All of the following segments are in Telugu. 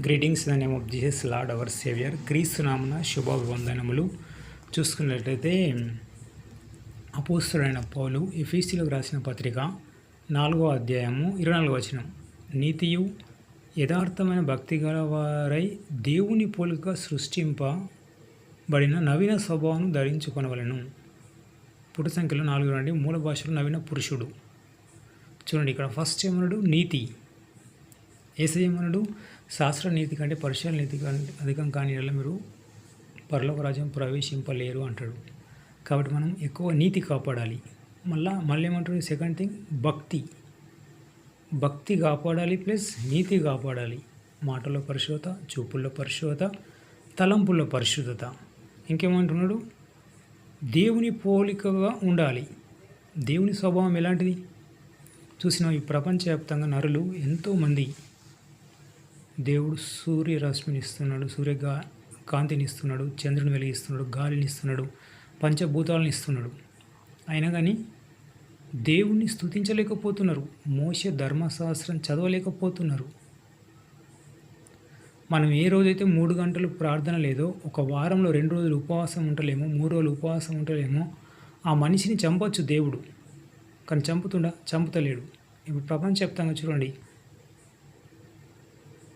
Greetings the name of Jesus lord our saviour క్రీస్తు నామన శుభాభివందనములు. చూసుకున్నట్లయితే అపోస్తుడైన పౌలు ఎఫీసీలకు రాసిన పత్రిక నాలుగో అధ్యాయము ఇరవై నాలుగో వచనం. నీతియు యథార్థమైన భక్తి గలవారై దేవుని పోలిక సృష్టింపబడిన నవీన స్వభావం ధరించుకొనవలను. పుట్టు సంఖ్యలో నాలుగు నుండి మూల భాషలో నవీన పురుషుడు. చూడండి ఇక్కడ ఫస్ట్ ఏమన్నాడు? నీతి. ఏసయమనుడు శాస్త్ర నీతి కంటే పరిశీలన నీతి కంటే అధికం కాని యెడల మీరు పరలోక రాజ్యం ప్రవేశింపలేరు అంటాడు. కాబట్టి మనం ఎక్కువ నీతి కాపాడాలి. మళ్ళా మళ్ళీ ఏమంటాడు సెకండ్ థింగ్ భక్తి. భక్తి కాపాడాలి ప్లస్ నీతి కాపాడాలి. మాటలో పరిశుభ్రత చూపుల్లో పరిశుభ్రత తలంపుల్లో పరిశుద్ధత. ఇంకేమంటున్నాడు? దేవుని పోలికగా ఉండాలి. దేవుని స్వభావం ఎలాంటిది? చూసిన ఈ ప్రపంచవ్యాప్తంగా నరులు ఎంతోమంది దేవుడు సూర్యరశ్మిని ఇస్తున్నాడు సూర్యగా కాంతిని ఇస్తున్నాడు చంద్రుని వెలిగిస్తున్నాడు గాలిని ఇస్తున్నాడు పంచభూతాలను ఇస్తున్నాడు. అయినా కానీ దేవుణ్ణి స్థుతించలేకపోతున్నారు మోస ధర్మశాస్త్రం చదవలేకపోతున్నారు. మనం ఏ రోజైతే మూడు గంటలు ప్రార్థన లేదో ఒక వారంలో రెండు రోజులు ఉపవాసం ఉండలేమో మూడు రోజులు ఉపవాసం ఉండలేమో ఆ మనిషిని చంపొచ్చు దేవుడు. కానీ చంపుతుండ? చంపుతలేడు. ఇప్పుడు ప్రపంచవ్యాప్తంగా చూడండి.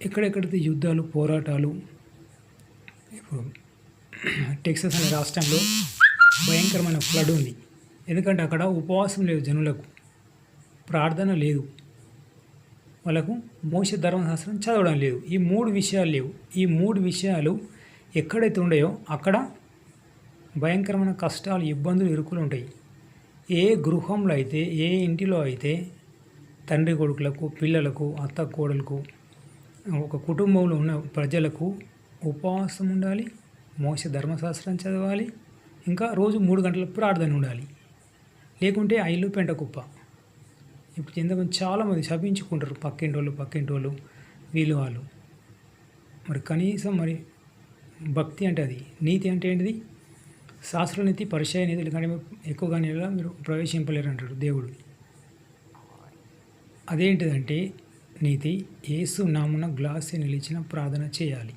ఎక్కడెక్కడైతే యుద్ధాలు పోరాటాలు ఇప్పుడు టెక్సస్ అనే రాష్ట్రంలో భయంకరమైన ఫ్లడ్ ఉంది. ఎందుకంటే అక్కడ ఉపవాసం లేదు జనులకు. ప్రార్థన లేదు. వాళ్ళకు మోస ధర్మశాస్త్రం చదవడం లేదు. ఈ మూడు విషయాలు లేవు. ఈ మూడు విషయాలు ఎక్కడైతే ఉండయో అక్కడ భయంకరమైన కష్టాలు ఇబ్బందులు ఇరుకులు ఉంటాయి. ఏ గృహంలో అయితే ఏ ఇంటిలో అయితే తండ్రి కొడుకులకు పిల్లలకు అత్త కోడలకు ఒక కుటుంబంలో ఉన్న ప్రజలకు ఉపవాసం ఉండాలి మోస ధర్మశాస్త్రం చదవాలి ఇంకా రోజు మూడు గంటల ప్రార్థన ఉండాలి. లేకుంటే ఐళ్ళు పెంట కుప్ప. ఇప్పుడు ఎంతమంది చాలామంది శపించుకుంటారు పక్కింటి వాళ్ళు పక్కింటి వాళ్ళు వీళ్ళు. వాళ్ళు మరి కనీసం మరి భక్తి అంటే అది నీతి అంటే ఏంటిది? శాస్త్రనీతి పరిచయ నీతి కానీ ఎక్కువగానే మీరు ప్రవేశింపలేరు అంటాడు దేవుడు. అదేంటిదంటే నీతి ఏసు నామున గ్లాస్ నిలిచిన ప్రార్థన చేయాలి.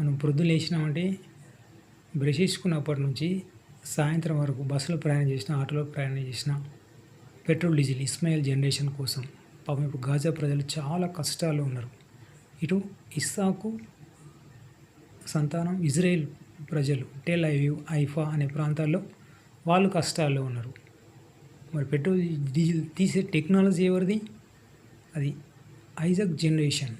మనం ప్రొద్దు లేచినామంటే బ్రష్ నుంచి సాయంత్రం వరకు బస్సులో ప్రయాణం చేసిన ఆటోలో ప్రయాణం చేసిన పెట్రోల్ డీజిల్ ఇస్మాయిల్ జనరేషన్ కోసం పాపం ఇప్పుడు గాజా ప్రజలు చాలా కష్టాల్లో ఉన్నారు. ఇటు ఇస్సాకు సంతానం ఇజ్రాయెల్ ప్రజలు టెల్ ఐవ్యూ ఐఫా అనే ప్రాంతాల్లో వాళ్ళు కష్టాల్లో ఉన్నారు. మరి పెట్రోల్ డీజిల్ తీసే టెక్నాలజీ ఎవరిది? అది ఐజక్ జనరేషన్.